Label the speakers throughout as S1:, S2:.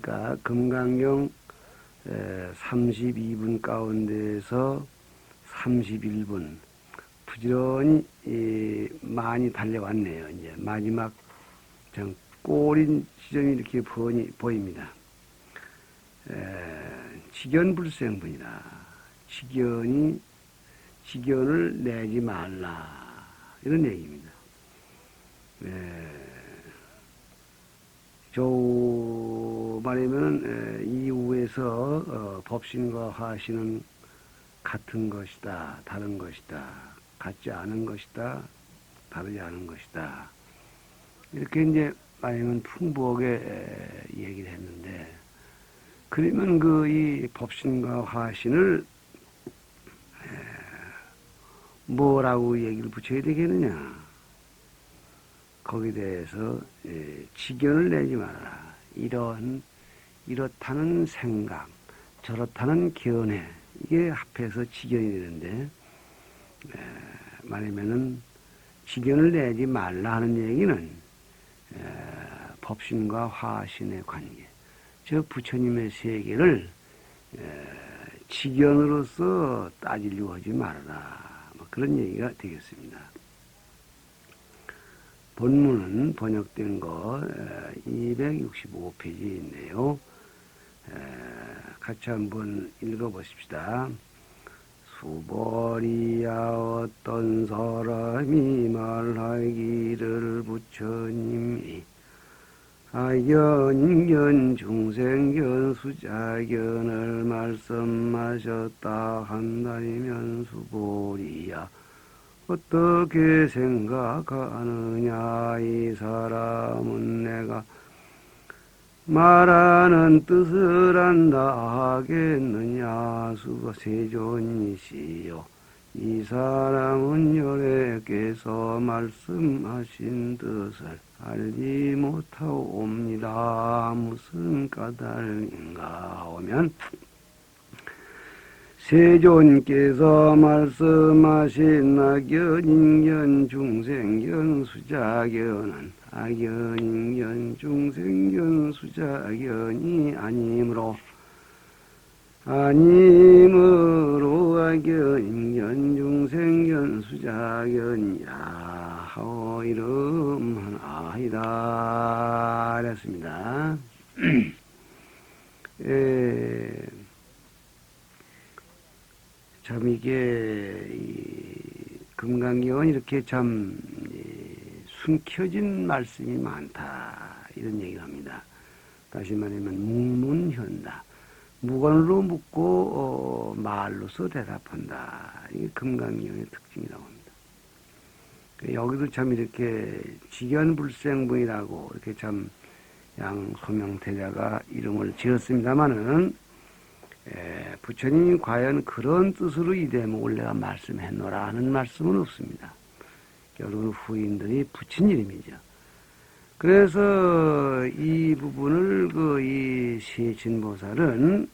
S1: 그러니까 금강경 32분 가운데에서 31분 부지런히 이, 많이 달려왔네요. 이제 마지막 정 꼬린 지점이 이렇게 보입니다. 에, 직연불생분이다. 직연이 직연을 내지 말라 이런 얘기입니다. 에, 저 말이면 이후에서 어, 법신과 화신은 같은 것이다, 다른 것이다, 같지 않은 것이다, 다르지 않은 것이다. 이렇게 이제 말하면 풍부하게 에, 얘기를 했는데, 그러면 그 이 법신과 화신을 에, 뭐라고 얘기를 붙여야 되겠느냐? 거기에 대해서 에, 직견을 내지 말아라. 이런 이렇다는 생각, 저렇다는 견해 이게 합해서 직견이 되는데 에, 말하면은 직견을 내지 말라 하는 얘기는 에, 법신과 화신의 관계, 즉 부처님의 세계를 에, 직견으로서 따지려고 하지 말아라. 뭐 그런 얘기가 되겠습니다. 본문은 번역된 거 265페이지에 있네요. 같이 한번 읽어보십시다. 수벌이야 어떤 사람이 말하기를 부처님이 아견견 중생견 수자견을 말씀하셨다 한다면 수벌이야 어떻게 생각하느냐 이 사람은 내가 말하는 뜻을 안다 하겠느냐 수가 세존이시여. 이 사람은 여래께서 말씀하신 뜻을 알지 못하옵니다. 무슨 까닭인가 하면 세존께서 말씀하신 악연인견 중생견 수자견은 악연인견 중생견 수자견이 아니므로 아니므로 악연인견 중생견 수자견이라 하오 이름하나이다 그랬습니다. 예. 참 이게 이 금강경은 이렇게 참 숨겨진 말씀이 많다 이런 얘기를 합니다. 다시 말하면 묵문현다. 무건으로 묻고 어, 말로서 대답한다. 이게 금강경의 특징이라고 합니다. 여기도 참 이렇게 직연불생분이라고 이렇게 참 양 소명태자가 이름을 지었습니다마는 에, 부처님이 과연 그런 뜻으로 이 대목을 내가 말씀했노라 하는 말씀은 없습니다. 결국은 후인들이 붙인 이름이죠. 그래서 이 부분을 그이 세친보살은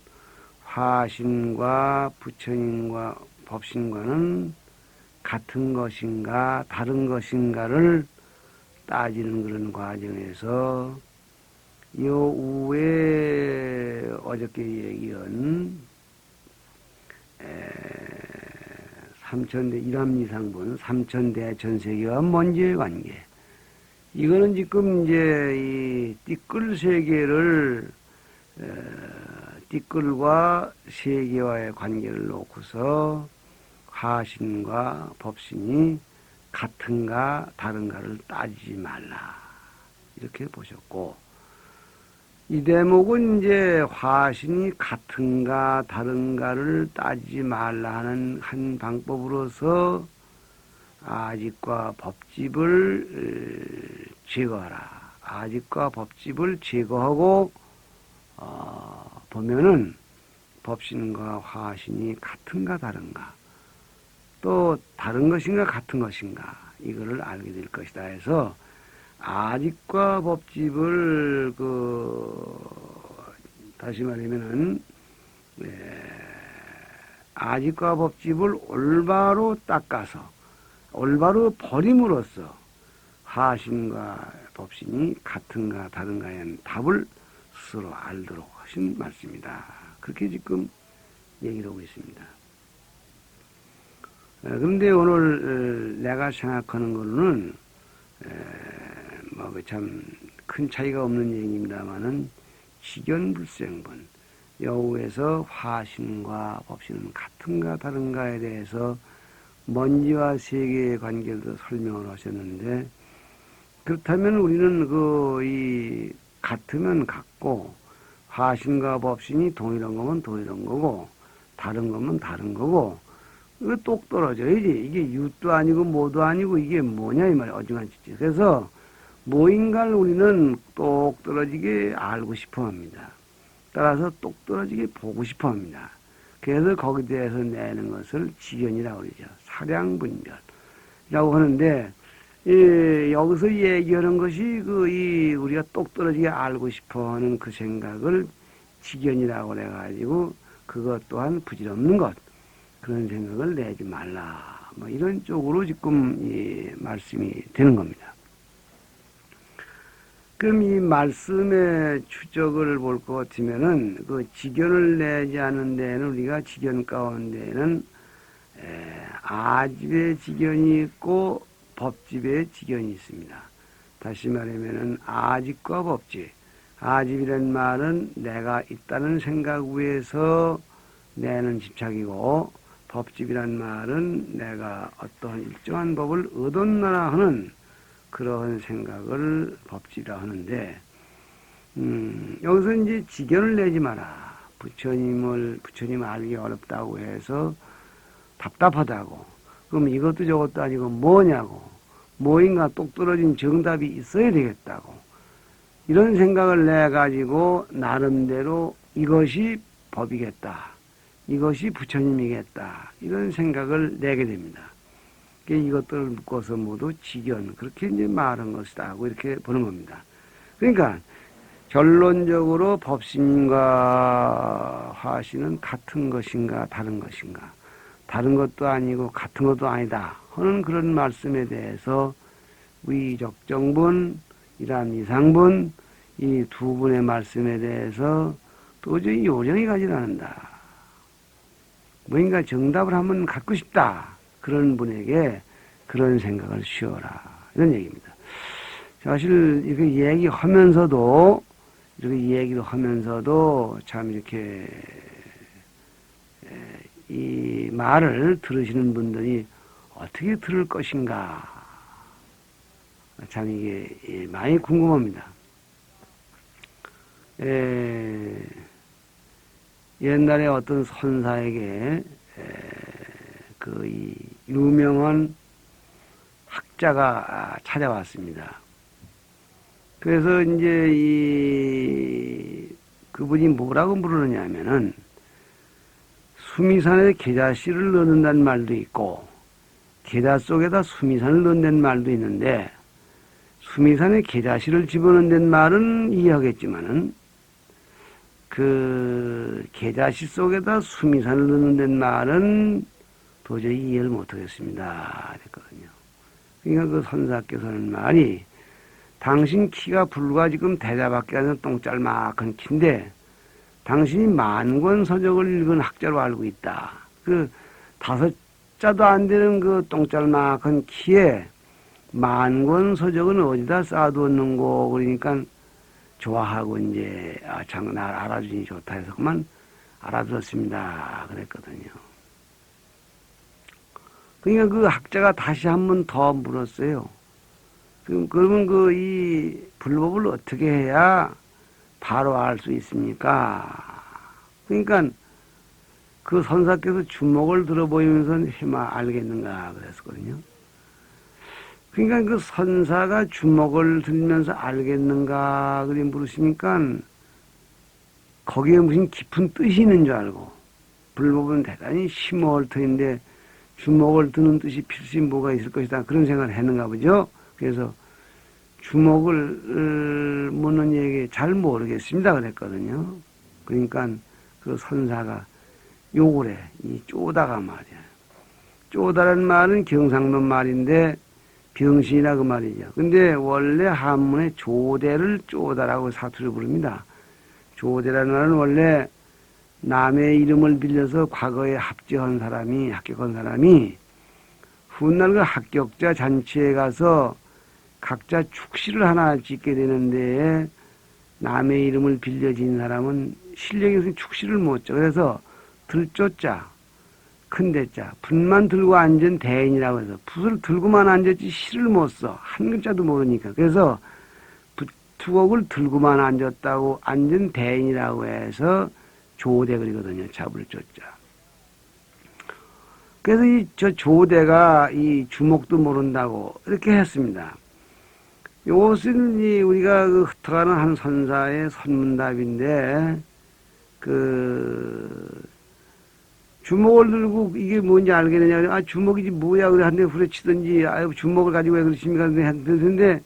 S1: 화신과 부처님과 법신과는 같은 것인가 다른 것인가를 따지는 그런 과정에서 요 우에 어저께 얘기한 삼천대 일암이상분 삼천대 전세계와 먼지의 관계. 이거는 지금 이제 이 띠끌 세계를 에, 띠끌과 세계와의 관계를 놓고서 화신과 법신이 같은가 다른가를 따지지 말라. 이렇게 보셨고 이 대목은 이제 화신이 같은가 다른가를 따지지 말라 하는 한 방법으로서 아직과 법집을 제거하라. 아직과 법집을 제거하고 어, 보면은 법신과 화신이 같은가 다른가 또 다른 것인가 같은 것인가 이거를 알게 될 것이다 해서 아직과 법집을 그 다시 말하면은 에, 아직과 법집을 올바로 닦아서 올바로 버림으로써 하신과 법신이 같은가 다른가에 답을 스스로 알도록 하신 말씀이다. 그렇게 지금 얘기를 하고 있습니다. 어, 그런데 오늘 어, 내가 생각하는 거는 뭐참 큰 차이가 없는 얘기입니다만은 직연불생분 여우에서 화신과 법신은 같은가 다른가에 대해서 먼지와 세계의 관계도 설명을 하셨는데 그렇다면 우리는 그 이 같으면 같고 화신과 법신이 동일한 거면 동일한 거고 다른 거면 다른 거고 이거 똑 떨어져야지. 이게 유도 아니고 뭐도 아니고 이게 뭐냐 이 말이야. 어중간짓지 그래서 뭐인가를 우리는 똑 떨어지게 알고 싶어 합니다. 따라서 똑 떨어지게 보고 싶어 합니다. 그래서 거기에 대해서 내는 것을 지견이라고 그러죠. 사량분별이라고 하는데, 예, 여기서 얘기하는 것이 그, 이, 우리가 똑 떨어지게 알고 싶어 하는 그 생각을 지견이라고 그래가지고, 그것 또한 부질없는 것, 그런 생각을 내지 말라. 뭐 이런 쪽으로 지금 이 말씀이 되는 겁니다. 그럼 이 말씀의 추적을 볼 것 같으면은 그 지견을 내지 않은 데는 우리가 지견 가운데는 에, 아집의 지견이 있고 법집의 지견이 있습니다. 다시 말하면은 아집과 법집. 아집이란 말은 내가 있다는 생각 위에서 내는 집착이고 법집이란 말은 내가 어떠한 일정한 법을 얻었나라 하는 그러한 생각을 법지라 하는데, 음, 여기서 이제 지견을 내지 마라. 부처님을, 부처님 알기 어렵다고 해서 답답하다고. 그럼 이것도 저것도 아니고 뭐냐고. 뭐인가 똑 떨어진 정답이 있어야 되겠다고. 이런 생각을 내 가지고 나름대로 이것이 법이겠다. 이것이 부처님이겠다. 이런 생각을 내게 됩니다. 이것들을 묶어서 모두 지견 그렇게 이제 말한 것이다 하고 이렇게 보는 겁니다. 그러니까 결론적으로 법신과 화신은 같은 것인가 다른 것인가 다른 것도 아니고 같은 것도 아니다 하는 그런 말씀에 대해서 위적정분 이란 이상분 이 두 분의 말씀에 대해서 도저히 요령이 가지 않는다. 뭔가 정답을 한번 갖고 싶다. 그런 분에게 그런 생각을 쉬어라. 이런 얘기입니다. 사실 이렇게 얘기하면서도 이렇게 얘기를 하면서도 참 이렇게 이 말을 들으시는 분들이 어떻게 들을 것인가 참 이게 많이 궁금합니다. 에, 옛날에 어떤 선사에게 그 이 유명한 학자가 찾아왔습니다. 그래서 이제 이 그분이 뭐라고 부르느냐 하면은 수미산에 계자씨를 넣는다는 말도 있고 계자 속에다 수미산을 넣는 말도 있는데 수미산에 계자씨를 집어넣는 말은 이해하겠지만은 그 계자씨 속에다 수미산을 넣는 말은 도저히 이해를 못하겠습니다. 그랬거든요. 그러니까 그 선사께서는 말이 당신 키가 불과 지금 대자밖에 안 되는 똥짤막한 키인데 당신이 만권 서적을 읽은 학자로 알고 있다. 그 다섯 자도 안 되는 그 똥짤막한 키에 만권 서적은 어디다 쌓아두었는고 그러니까 좋아하고 이제 아참날 알아주니 좋다 해서 그만 알아들었습니다. 그랬거든요. 그러니까 그 학자가 다시 한 번 더 물었어요. 그럼 그러면 그 이 불법을 어떻게 해야 바로 알 수 있습니까? 그러니까 그 선사께서 주먹을 들어 보이면서 해마 알겠는가 그랬었거든요. 그러니까 그 선사가 주먹을 들면서 알겠는가 그리 물으시니까 거기에 무슨 깊은 뜻이 있는 줄 알고 불법은 대단히 심오할 터인데 주먹을 드는 뜻이 필시 뭐가 있을 것이다. 그런 생각을 했는가 보죠. 그래서 주먹을 묻는 얘기 잘 모르겠습니다. 그랬거든요. 그러니까 그 선사가 욕을 해. 이 쪼다가 말이야. 쪼다라는 말은 경상도 말인데 병신이라 그 말이죠. 근데 원래 한문에 조대를 쪼다라고 사투를 부릅니다. 조대라는 말은 원래 남의 이름을 빌려서 과거에 합격한 사람이 합격한 사람이 훗날 그 합격자 잔치에 가서 각자 축시를 하나 짓게 되는데 남의 이름을 빌려진 사람은 실력이 없으니 축시를 못 져. 그래서 들조자, 큰대자, 붓만 들고 앉은 대인이라고 해서 붓을 들고만 앉았지 시를 못 써. 한 글자도 모르니까. 그래서 붓투곡을 들고만 앉았다고 앉은 대인이라고 해서 조대 그리거든요. 잡을 조자. 그래서 이 저 조대가 이 주목도 모른다고 이렇게 했습니다. 이것은 이 우리가 그 흩어가는 한 선사의 선문답인데 그 주먹을 들고 이게 뭔지 알겠느냐 아 주먹이지 뭐야 그래 한 대 후려치든지 아 주먹을 가지고 왜 그러십니까 근데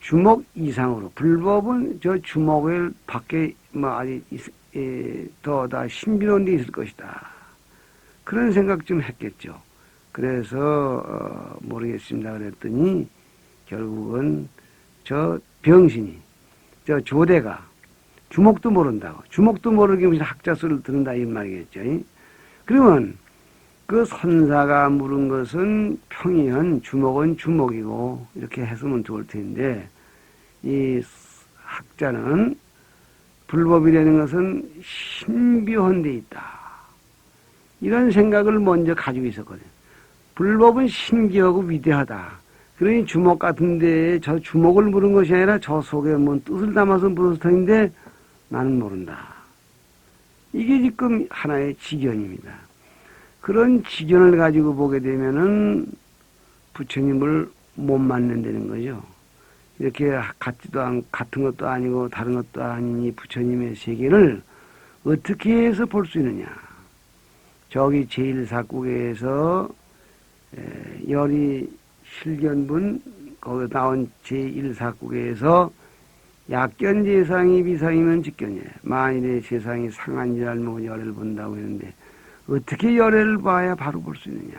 S1: 주먹 이상으로 불법은 저 주먹을 밖에 뭐 아직 더다 신비로운 데 있을 것이다. 그런 생각 좀 했겠죠. 그래서 어, 모르겠습니다. 그랬더니 결국은 저 병신이 저 조대가 주먹도 모른다고 주먹도 모르게 무슨 학자 수를 듣는다 이 말이겠죠. 그러면 그 선사가 물은 것은 평이한 주먹은 주먹이고 이렇게 했으면 좋을 텐데 이 학자는 불법이라는 것은 신비한 데 있다. 이런 생각을 먼저 가지고 있었거든요. 불법은 신기하고 위대하다. 그러니 주먹 같은 데에 저 주먹을 물은 것이 아니라 저 속에 뭔 뜻을 담아서 물었을 터인데 나는 모른다. 이게 지금 하나의 지견입니다. 그런 지견을 가지고 보게 되면은 부처님을 못 만난다는 거죠. 이렇게 같지도 않, 같은 것도 아니고 다른 것도 아닌 이 부처님의 세계를 어떻게 해서 볼 수 있느냐. 저기 제1사국에서 열이 실견분 거기 나온 제1사국에서 약견 재상이 비상이면 직견이에요. 만일에 재상이 상한 줄 알면 열애를 본다고 했는데 어떻게 열애를 봐야 바로 볼 수 있느냐.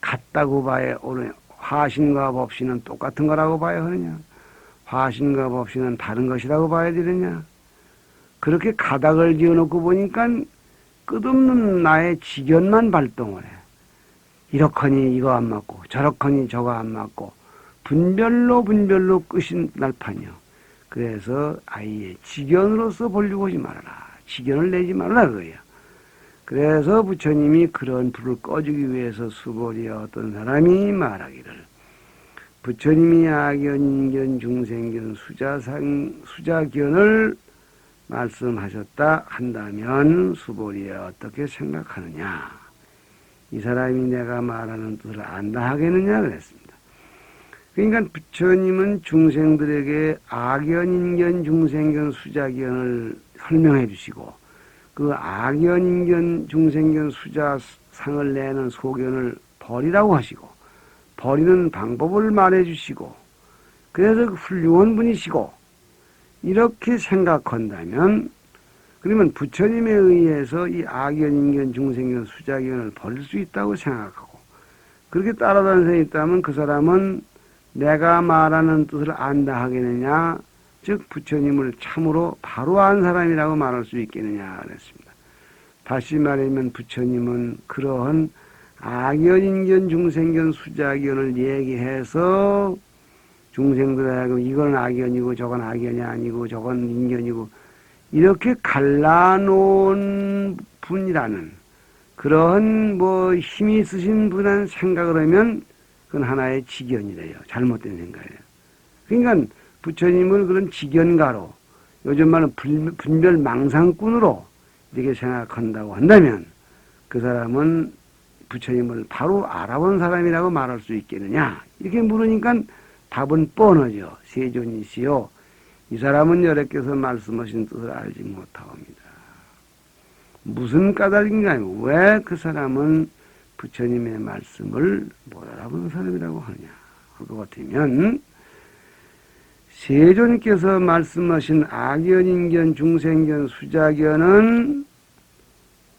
S1: 같다고 봐야 오늘 화신과 법신은 똑같은 거라고 봐야 하느냐. 화신과 법신은 다른 것이라고 봐야 되느냐. 그렇게 가닥을 지어놓고 보니까 끝없는 나의 지견만 발동을 해. 이렇거니 이거 안 맞고 저렇거니 저거 안 맞고 분별로 분별로 끝인 날판이요. 그래서 아이의 지견으로서 보려고 하지 말아라. 지견을 내지 말라 그거예요. 그래서 부처님이 그런 불을 꺼주기 위해서 수고리에 어떤 사람이 말하기를 부처님이 악견, 인견, 중생견, 수자상, 수자견을 말씀하셨다 한다면 수보리에 어떻게 생각하느냐? 이 사람이 내가 말하는 뜻을 안다 하겠느냐 그랬습니다. 그러니까 부처님은 중생들에게 악연, 인견, 중생견, 수자견을 설명해 주시고 그 악연, 인견, 중생견, 수자 상을 내는 소견을 버리라고 하시고 버리는 방법을 말해 주시고 그래서 그 훌륭한 분이시고 이렇게 생각한다면 그러면 부처님에 의해서 이 악연, 인견, 중생견, 수자견을 버릴 수 있다고 생각하고 그렇게 따라다니는 사람이 있다면 그 사람은 내가 말하는 뜻을 안다 하겠느냐 즉 부처님을 참으로 바로 안 사람이라고 말할 수 있겠느냐 그랬습니다. 다시 말하면 부처님은 그러한 악연, 인견, 중생견, 수자견을 얘기해서 중생들하고 이건 악연이고 저건 악연이 아니고 저건 인견이고 이렇게 갈라놓은 분이라는 그런 뭐 힘이 있으신 분한 생각을 하면 그건 하나의 지견이래요. 잘못된 생각이에요. 그러니까 부처님을 그런 지견가로 요즘 말은 분별 망상꾼으로 이렇게 생각한다고 한다면 그 사람은 부처님을 바로 알아본 사람이라고 말할 수 있겠느냐 이렇게 물으니까 답은 뻔하죠. 세존이시요. 이 사람은 여러께서 말씀하신 뜻을 알지 못하옵니다. 무슨 까닭인가요? 왜 그 사람은 부처님의 말씀을 못 알아보는 사람이라고 하느냐? 할 것 같으면 세존께서 말씀하신 악연, 인견, 중생견, 수자견은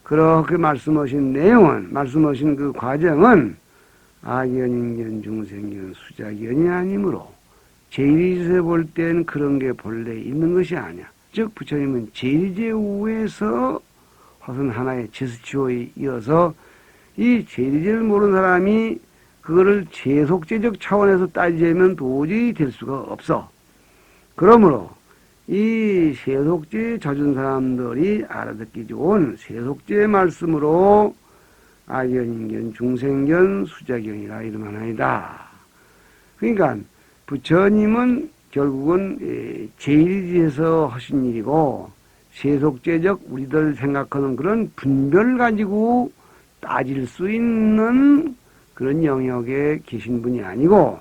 S1: 그렇게 말씀하신 내용은 말씀하신 그 과정은 악연, 인견, 중생견, 수자견이 아니므로 제일이세 볼땐 그런 게 본래 있는 것이 아니야. 즉 부처님은 제리제우에서 화선 하나의 제스치오에 이어서 이 제리제를 모르는 사람이 그거를 제속제적 차원에서 따지자면 도저히 될 수가 없어. 그러므로 이 세속제 젖은 사람들이 알아듣기 좋은 세속제 말씀으로 아견인견, 중생견, 수자견이라 이름하나이다. 그러니까 부처님은 결국은 제일지에서 하신 일이고 세속제적 우리들 생각하는 그런 분별 가지고 따질 수 있는 그런 영역에 계신 분이 아니고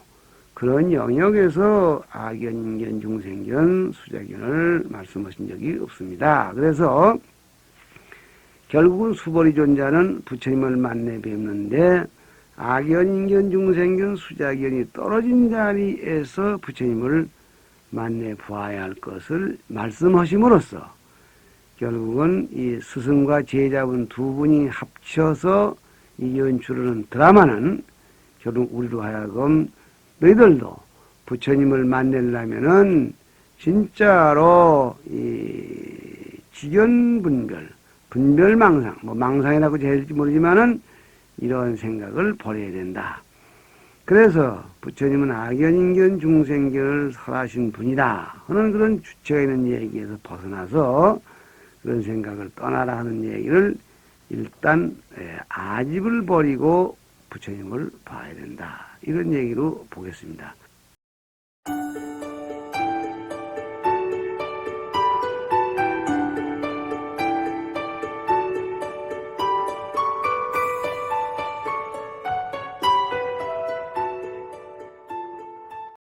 S1: 그런 영역에서 악견, 인견, 중생견, 수자견을 말씀하신 적이 없습니다. 그래서 결국은 수벌이 존자는 부처님을 만나 뵙는데 악견, 인견, 중생견, 수자견이 떨어진 자리에서 부처님을 만나 보아야 할 것을 말씀하심으로써 결국은 이 스승과 제자분 두 분이 합쳐서 이 연출하는 드라마는 결국 우리로 하여금 너희들도 부처님을 만나려면은 진짜로 이 지견 분별, 분별 망상, 뭐 망상이라고 해야 될지 모르지만은 이런 생각을 버려야 된다. 그래서 부처님은 악연인견 중생견을 설하신 분이다 하는 그런 주체가 있는 얘기에서 벗어나서 그런 생각을 떠나라 하는 얘기를 일단 예, 아집을 버리고 부처님을 봐야 된다. 이런 얘기로 보겠습니다.